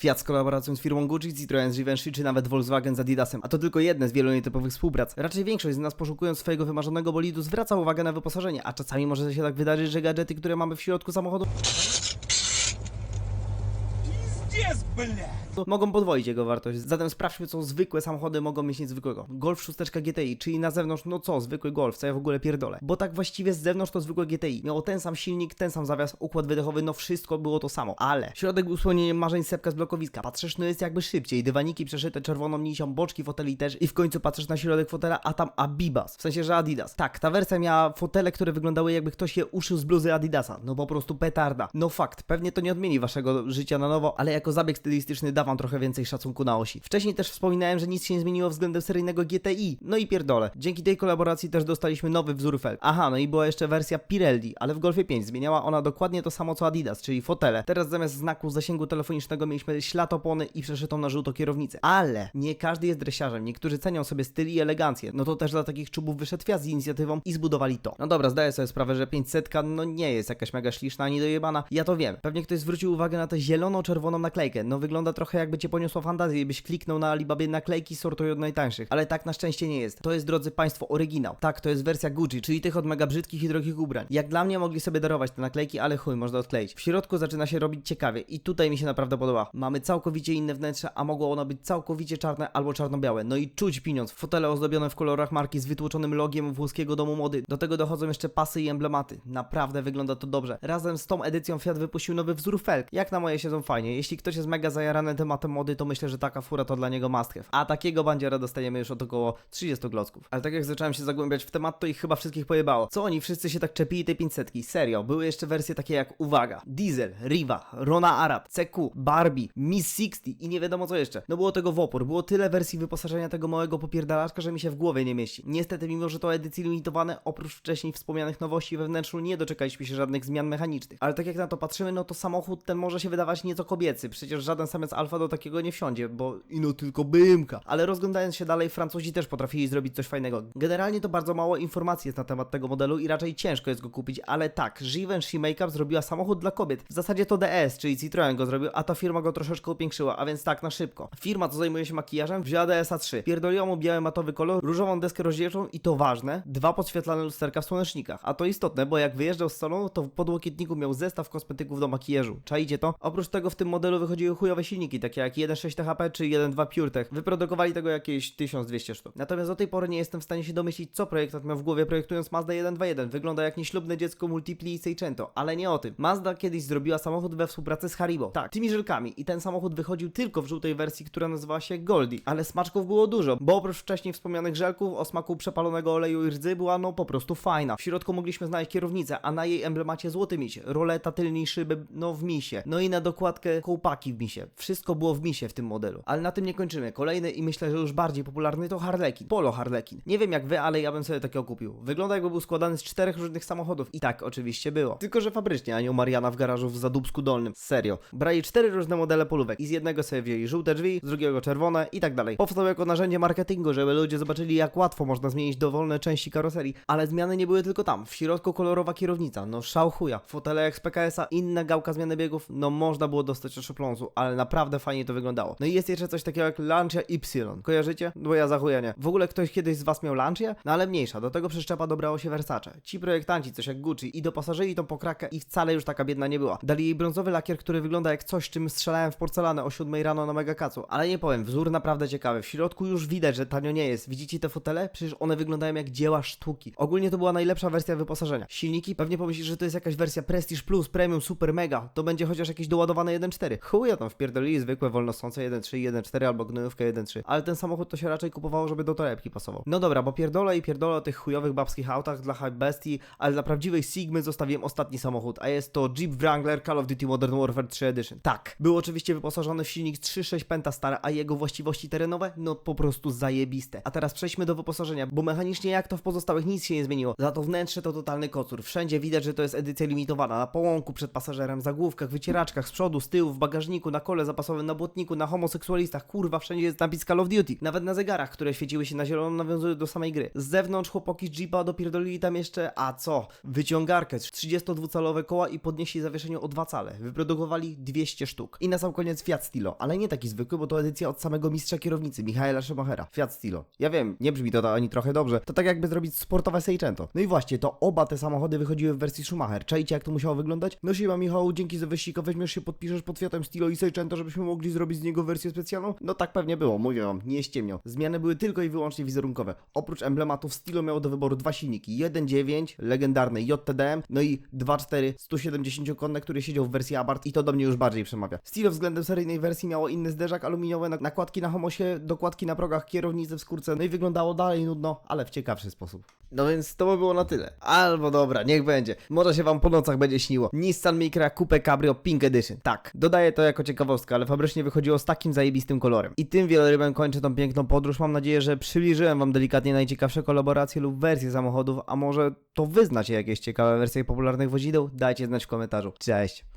Fiat z kolaboracją z firmą Gucci, Citroën z Givenchy czy nawet Volkswagen z Adidasem. A to tylko jedne z wielu nietypowych współprac. Raczej większość z nas poszukując swojego wymarzonego bolidu zwraca uwagę na wyposażenie, a czasami może się tak wydarzyć, że gadżety, które mamy w środku samochodu Пиздец, блядь! mogą podwoić jego wartość. Zatem sprawdźmy, co zwykłe samochody mogą mieć niezwykłego. Golf 6 GTI, czyli na zewnątrz, no co, zwykły Golf, co ja w ogóle pierdolę. Bo tak właściwie z zewnątrz to zwykłe GTI. Miało ten sam silnik, ten sam zawias, układ wydechowy, no wszystko było to samo. Ale środek był spełnieniem marzeń sepka z blokowiska. Patrzysz, no jest jakby szybciej. Dywaniki przeszyte czerwoną nicią, boczki foteli też i w końcu patrzysz na środek fotela, a tam Abibas. W sensie, że Adidas. Tak, ta wersja miała fotele, które wyglądały jakby ktoś je uszył z bluzy Adidasa. No po prostu petarda. No fakt, pewnie to nie odmieni waszego życia na nowo, ale jako zabieg stylistyczny da wam trochę więcej szacunku na osi. Wcześniej też wspominałem, że nic się nie zmieniło względem seryjnego GTI. No i pierdolę. Dzięki tej kolaboracji też dostaliśmy nowy wzór felg. Aha, no i była jeszcze wersja Pirelli, ale w Golfie 5 zmieniała ona dokładnie to samo co Adidas, czyli fotele. Teraz zamiast znaku zasięgu telefonicznego mieliśmy ślad opony i przeszytą na żółto kierownicę. Ale nie każdy jest dresiarzem. Niektórzy cenią sobie styl i elegancję. No to też dla takich czubów wyszedł Fiat z inicjatywą i zbudowali to. No dobra, zdaję sobie sprawę, że 500 no nie jest jakaś mega śliczna ani dojebana. Ja to wiem. Pewnie ktoś zwrócił uwagę na tę zielono-czerwoną naklejkę. No wygląda trochę jakby cię poniosła fantazja i byś kliknął na Alibabie naklejki sortuj od najtańszych. Ale tak na szczęście nie jest. To jest, drodzy Państwo, oryginał. Tak, to jest wersja Gucci, czyli tych od mega brzydkich i drogich ubrań. Jak dla mnie mogli sobie darować te naklejki, ale chuj, można odkleić. W środku zaczyna się robić ciekawie i tutaj mi się naprawdę podoba. Mamy całkowicie inne wnętrze, a mogło ono być całkowicie czarne albo czarno-białe. No i czuć pieniądz. Fotele ozdobione w kolorach marki z wytłoczonym logiem włoskiego domu mody. Do tego dochodzą jeszcze pasy i emblematy. Naprawdę wygląda to dobrze. Razem z tą edycją Fiat wypuścił nowy wzór felg. Jak na moje siedzą fajnie. Jeśli ktoś jest mega zajarany tematem mody, to myślę, że taka fura to dla niego must have. A takiego bandziera dostajemy już od około 30 glocków. Ale tak jak zacząłem się zagłębiać w temat, to ich chyba wszystkich pojebało. Co oni wszyscy się tak czepili tej 500? Serio. Były jeszcze wersje takie jak, uwaga, Diesel, Riva, Rona Arab, CQ, Barbie, Miss 60 i nie wiadomo co jeszcze. No było tego w opór. Było tyle wersji wyposażenia tego małego popierdalaczka, że mi się w głowie nie mieści. Niestety, mimo że to edycje limitowane, oprócz wcześniej wspomnianych nowości we wnętrzu, nie doczekaliśmy się żadnych zmian mechanicznych. Ale tak jak na to patrzymy, no to samochód ten może się wydawać nieco kobiecy. Przecież żaden samiec alfa do takiego nie wsiądzie, bo ino tylko bymka. Ale rozglądając się dalej, Francuzi też potrafili zrobić coś fajnego. Generalnie to bardzo mało informacji jest na temat tego modelu i raczej ciężko jest go kupić, ale tak, Givenchy Makeup zrobiła samochód dla kobiet. W zasadzie to DS, czyli Citroën go zrobił, a ta firma go troszeczkę upiększyła, a więc tak na szybko. Firma, co zajmuje się makijażem, wzięła DSA 3. Pierdoliła mu biały matowy kolor, różową deskę rozdzielczą i to ważne, dwa podświetlane lusterka w słonecznikach. A to istotne, bo jak wyjeżdżał z salonu, to w podłokietniku miał zestaw kosmetyków do makijażu. Czaicie to? Oprócz tego w tym modelu wychodziły chujowe silniki, takie jak 1.6 THP czy 1.2 PureTech. Wyprodukowali tego jakieś 1200 sztuk. Natomiast do tej pory nie jestem w stanie się domyślić, co projektant miał w głowie projektując Mazda 121. Wygląda jak nieślubne dziecko Multipli i Seicento, ale nie o tym. Mazda kiedyś zrobiła samochód we współpracy z Haribo. Tak, tymi żelkami. I ten samochód wychodził tylko w żółtej wersji, która nazywała się Goldie. Ale smaczków było dużo, bo oprócz wcześniej wspomnianych żelków o smaku przepalonego oleju i rdzy była no po prostu fajna. W środku mogliśmy znaleźć kierownicę, a na jej emblemacie złoty miś, roleta tylnej szyby, no w misie. No i na dokładkę kołpaki w misie. Wszystko było w misie w tym modelu. Ale na tym nie kończymy. Kolejny i myślę, że już bardziej popularny to Harlekin. Polo Harlekin. Nie wiem jak wy, ale ja bym sobie takiego kupił. Wygląda jakby był składany z czterech różnych samochodów. I tak oczywiście było. Tylko, że fabrycznie, a nie u Mariana w garażu w Zadubsku Dolnym. Serio. Brali cztery różne modele polówek i z jednego sobie wzięli żółte drzwi, z drugiego czerwone i tak dalej. Powstał jako narzędzie marketingu, żeby ludzie zobaczyli jak łatwo można zmienić dowolne części karoserii. Ale zmiany nie były tylko tam. W środku kolorowa kierownica, no szał chuja. Fotele jak z PKS-a, inna gałka zmiany biegów, no można było dostać ale naprawdę fajnie to wyglądało. No i jest jeszcze coś takiego jak Lancia Y. Kojarzycie? Bo ja za chuja nie. W ogóle ktoś kiedyś z was miał Lancia? No ale mniejsza, do tego przyczepa dobrało się Versace. Ci projektanci, coś jak Gucci i doposażyli tą pokrakę i wcale już taka biedna nie była. Dali jej brązowy lakier, który wygląda jak coś, czym strzelałem w porcelanę o 7 rano na Megakacu. Ale nie powiem, wzór naprawdę ciekawy. W środku już widać, że tanio nie jest. Widzicie te fotele? Przecież one wyglądają jak dzieła sztuki. Ogólnie to była najlepsza wersja wyposażenia. Silniki? Pewnie pomyślisz, że to jest jakaś wersja Prestige Plus, Premium, Super Mega. To będzie chociaż jakieś doładowane 1.4. Chuja tam wpierdolili zwykłe wolnosące 1.3, 1.4 albo gnojówkę 1.3. Ale ten samochód to się raczej kupowało, żeby do torebki pasował. No dobra, bo pierdolę i pierdolę o tych chujowych babskich autach dla Hype Bestii, ale dla prawdziwej Sigmy zostawiłem ostatni samochód, a jest to Jeep Wrangler Call of Duty Modern Warfare 3 Edition. Tak, był oczywiście wyposażony w silnik 3.6 Pentastar, a jego właściwości terenowe, no po prostu zajebiste. A teraz przejdźmy do wyposażenia, bo mechanicznie jak to w pozostałych nic się nie zmieniło. Za to wnętrze to totalny kocur. Wszędzie widać, że to jest edycja limitowana. Na połąku przed pasażerem, zagłówkach, wycieraczkach, z przodu, z tyłu, w bagażniku, na kole zapasowym, na błotniku, na homoseksualistach, kurwa, wszędzie jest napis Call of Duty. Nawet na zegarach, które świeciły się na zielono, nawiązują do samej gry. Z zewnątrz chłopaki z Jeepa dopierdolili tam jeszcze, a co? Wyciągarkę, 32-calowe koła i podnieśli zawieszenie o 2 cale. Wyprodukowali 200 sztuk. I na sam koniec Fiat Stilo, ale nie taki zwykły, bo to edycja od samego mistrza kierownicy, Michaela Schumachera. Fiat Stilo. Ja wiem, nie brzmi to, ani trochę dobrze. To tak jakby zrobić sportowe Seicento. No i właśnie, to oba te samochody wychodziły w wersji Schumacher. Czajcie jak to musiało wyglądać? No siema Michał, dzięki za wyścig, weźmiesz się, podpiszesz pod Fiatem Stilo i Seicento, żebyśmy mogli zrobić z niego wersję specjalną? No tak pewnie było, mówię wam, nie ściemniał. Zmiany były tylko i wyłącznie wizerunkowe. Oprócz emblematów Stilo miało do wyboru dwa silniki. 1.9, legendarny JTDM, no i 2.4, 170-konne, który siedział w wersji Abarth i to do mnie już bardziej przemawia. Stilo względem seryjnej wersji miało inny zderzak aluminiowy, nak- nakładki na homosie, dokładki na progach, kierownicy w skórce, no i wyglądało dalej nudno, ale w ciekawszy sposób. No więc to by było na tyle. Albo dobra, niech będzie. Może się wam po nocach będzie śniło. Nissan Micra Coupe Cabrio Pink Edition. Tak, dodaję to jako ciekawostkę, ale fabrycznie wychodziło z takim zajebistym kolorem. I tym wielorybem kończę tą piękną podróż. Mam nadzieję, że przybliżyłem wam delikatnie najciekawsze kolaboracje lub wersje samochodów, a może to wy znacie jakieś ciekawe wersje popularnych wozideł? Dajcie znać w komentarzu. Cześć!